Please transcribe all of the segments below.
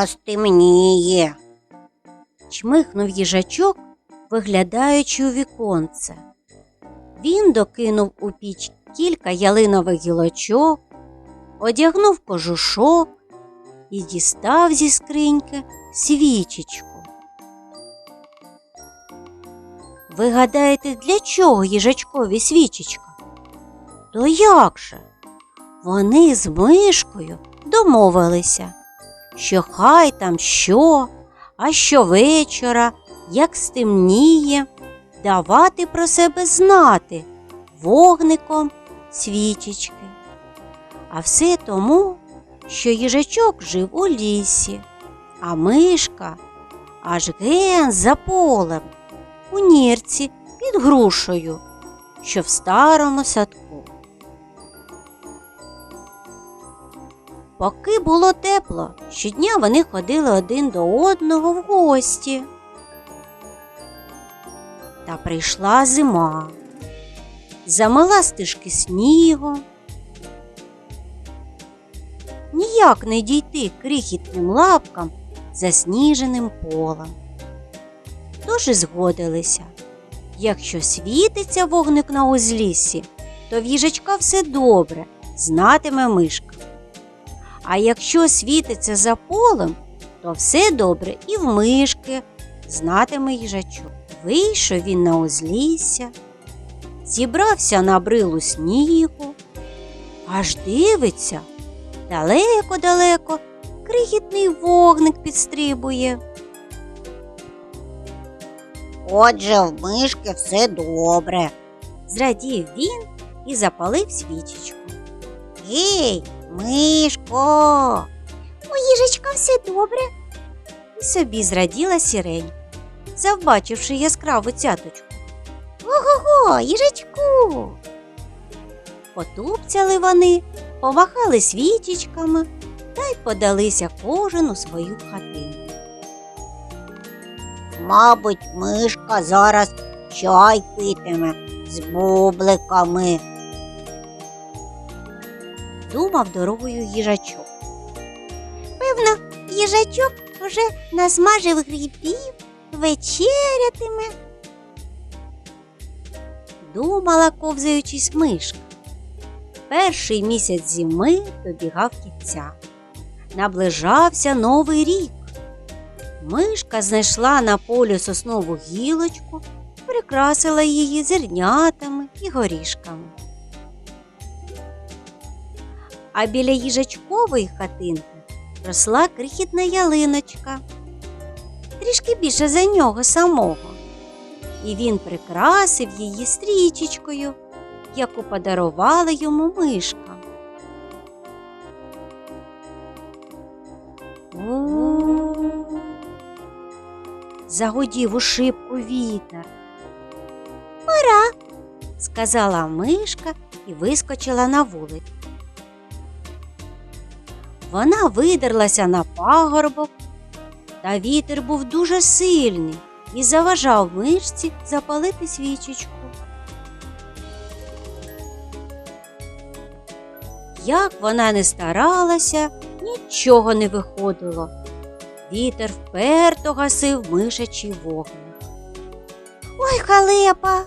Скоро стемніє. Чмихнув їжачок, виглядаючи у віконце. Він докинув у піч кілька ялинових гілочок, одягнув кожушок і дістав зі скриньки свічечку. Ви гадаєте, для чого їжачкові свічечка? То як же? Вони з мишкою домовилися, що хай там що, а щовечора, як стемніє, давати про себе знати вогником свічечки. А все тому, що їжачок жив у лісі, а мишка аж ген за полем, у нірці під грушею, що в старому садку. Поки було тепло, щодня вони ходили один до одного в гості. Та прийшла зима, замила стежки снігом. Ніяк не дійти крихітним лапкам засніженим полем. Тож і згодилися. Якщо світиться вогник на узліссі, то в їжачка все добре, знатиме мишка. А якщо світиться за полем, то все добре і в мишки, знатиме їжачок. Вийшов він на узлісся, зібрався на брилу снігу, аж дивиться, далеко-далеко крихітний вогник підстрибує. Отже, в мишки все добре. Зрадів він і запалив свічечку. Гей, мишко. У їжачка все добре. І собі зраділа сірень, завбачивши яскраву цяточку. Ого, їжачку. Потупцяли вони, помахали свічечками та й подалися кожен у свою хатину. Мабуть, мишка зараз чай питиме з бубликами. Думав дорогою їжачок. Певно, їжачок вже насмажив грибів, вечерятиме. Думала, ковзаючись мишка. Перший місяць зими добігав кінця. Наближався новий рік. Мишка знайшла на полі соснову гілочку, прикрасила її зернятами і горішками. А біля їжачкової хатинки росла крихітна ялиночка, трішки більше за нього самого і він прикрасив її стрічечкою, яку подарувала йому мишка. У. Загудів у шибку вітер. Пора, сказала мишка і вискочила на вулицю. Вона видерлася на пагорбок, та вітер був дуже сильний і заважав мишці запалити свічечку. Як вона не старалася, нічого не виходило. Вітер вперто гасив мишачий вогник. Ой, халепа.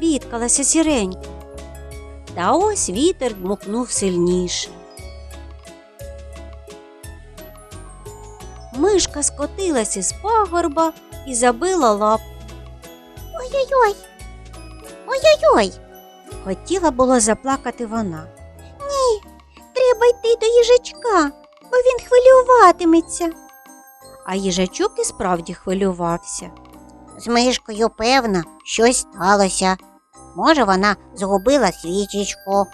бідкалася сіренька. Та ось вітер дмухнув сильніше. Мишка скотилася з пагорба і забила лапу. Ой-ой-ой. Ой-ой-ой. Хотіла було заплакати вона. Треба йти до їжачка, бо він хвилюватиметься. А їжачок і справді хвилювався. З мишкою, певно, щось сталося. Може, вона згубила свічечку,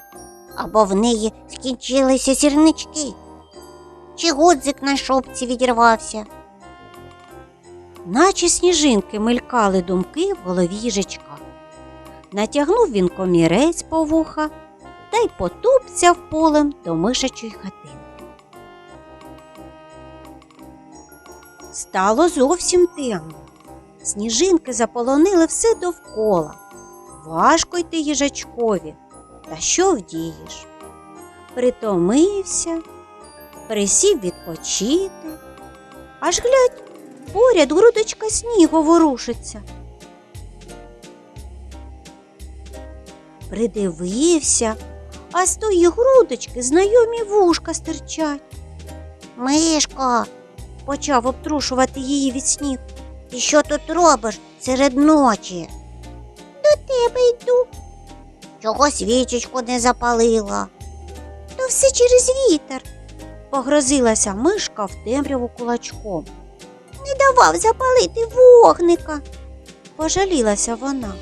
або в неї скінчилися сірнички, чи гудзик на шопці відірвався. Наче сніжинки мелькали думки в голові їжачка. Натягнув він комірець по вуха й потупцяв полем до мишачої хатини. стало зовсім темно. Сніжинки заполонили все довкола. Важко йти їжачкові. Та що вдієш? Притомився, присів відпочити. Аж глядь, поряд грудочка снігу ворушиться. Придивився, а з тої грудочки знайомі вушка стирчать. Мишко, Почав обтрушувати її від снігу. ти що тут робиш серед ночі? До тебе йду. Чого свічечку не запалила? То все через вітер. Погрозилася мишка в темряву кулачком. Не давав запалити вогника. Пожалілася вона.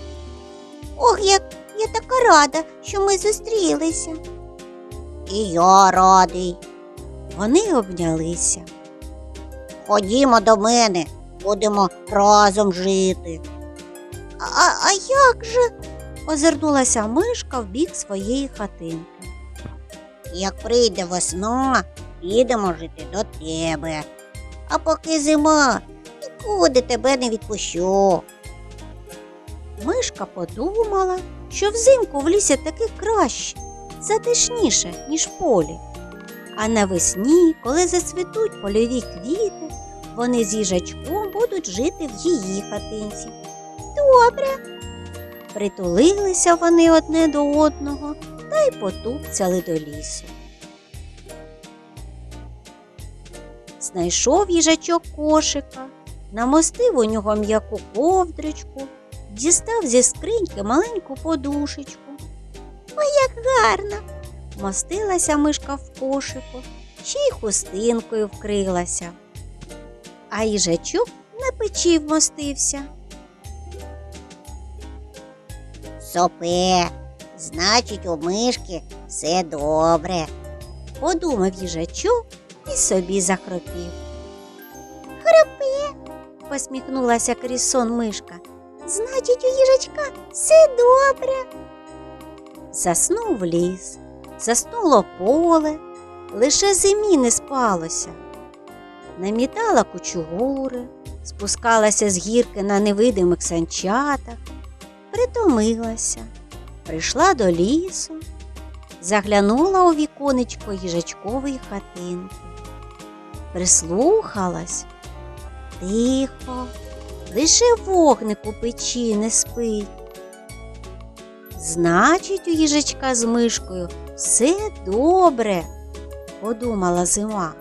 Ох, як я така рада, що ми зустрілися. І я радий. Вони обнялися. Ходімо до мене, будемо разом жити. А, а як же? Озирнулася мишка в бік своєї хатинки. Як прийде весна, підемо жити до тебе. А поки зима, нікуди тебе не відпущу. Мишка подумала, що взимку в лісі таки краще, затишніше, ніж в полі. А навесні, коли зацвітуть польові квіти, вони з їжачком будуть жити в її хатинці. Добре. Притулилися вони одне до одного та й потупцяли до лісу. Знайшов їжачок кошика, намостив у нього м'яку ковдричку, дістав зі скриньки маленьку подушечку. Ой, як гарно! Мостилася мишка в кошику, ще й хустинкою вкрилася. А їжачок на печі вмостився. Сопе, значить, у мишки все добре. Подумав їжачок і собі захропів. посміхнулася крізь сон мишка. Значить, у їжачка все добре. Заснув ліс, заснуло поле, лише зимі не спалося. Намітала кучугури, спускалася з гірки на невидимих санчатах, притомилася, прийшла до лісу, заглянула у віконечко їжачкової хатинки, прислухалась, тихо, лише вогник у печі не спить. Значить, у їжачка з мишкою все добре, подумала зима.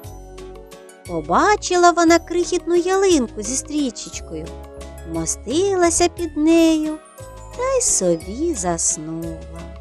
Побачила вона крихітну ялинку зі стрічечкою, мостилася під нею та й собі заснула.